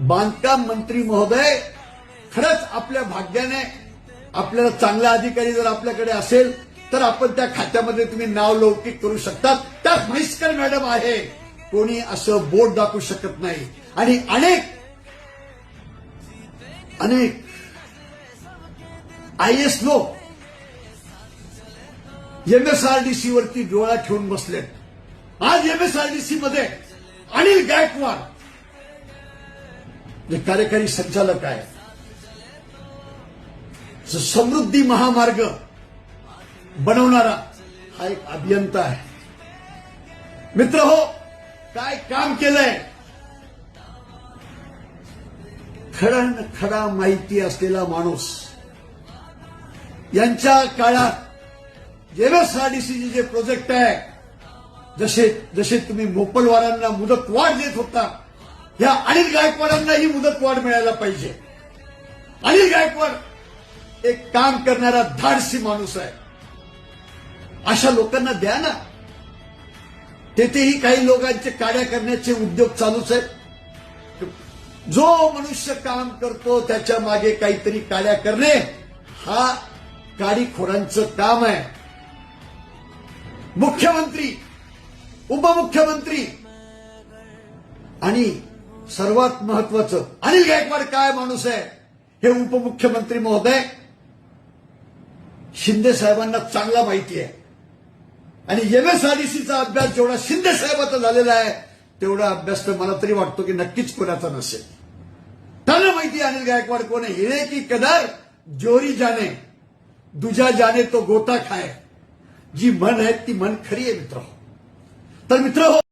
बांधकाम मंत्री महोदय खरंच आपल्या भाग्याने आपल्याला चांगला अधिकारी जर आपल्याकडे असेल तर आपण त्या खात्यामध्ये तुम्ही नाव लौकिक करू शकतात. त्यात म्हैसकर मॅडम आहे. कोणी असं बोट दाखवू शकत नाही. आणि अनेक अनेक आय एस लोक एमएसआरडीसी वरती डोळा ठेवून बसलेत. आज एमएसआरडीसी मध्ये अनिल गायकवाड जे कार्यकारी संचालक आहे. जो समृद्धी महामार्ग बनवणारा हा एक अभियंता आहे. मित्र हो काय काम केलंय? खडण खडा माहिती असलेला माणूस. यांच्या काळात एमएसआरडीसीचे जे प्रोजेक्ट आहे जसे जसे तुम्ही मोपलवारांना मुदत वाढ देत होता या अनिल गायकवाडांनाही मुदत वाढ मिळायला पाहिजे. अनिल गायकवाड एक काम करणारा धाडसी माणूस आहे. अशा लोकांना द्या ना. तेथेही काही लोकांचे काड्या करण्याचे उद्योग चालूच आहेत. जो मनुष्य काम करतो त्याच्यामागे काहीतरी काड्या करणे हा काडीखोरांचं काम आहे. मुख्यमंत्री उपमुख्यमंत्री आणि सर्वात महत्वाचं. अनिल गायकवाड काय माणूस आहे? हे उपमुख्यमंत्री महोदय शिंदे साहेबांना चांगला माहिती आहे. आणि एमएसआरडीसीचा अभ्यास जेवढा शिंदे साहेबाचा झालेला आहे तेवढा अभ्यास तर मला तरी वाटतो की नक्कीच कोणाचा नसेल. त्यांना माहिती अनिल गायकवाड कोण हिरे की कदर जोरी जाने दुजा जाने तो गोता खाय जी मन आहे ती मन खरी आहे मित्र. तर मित्र हो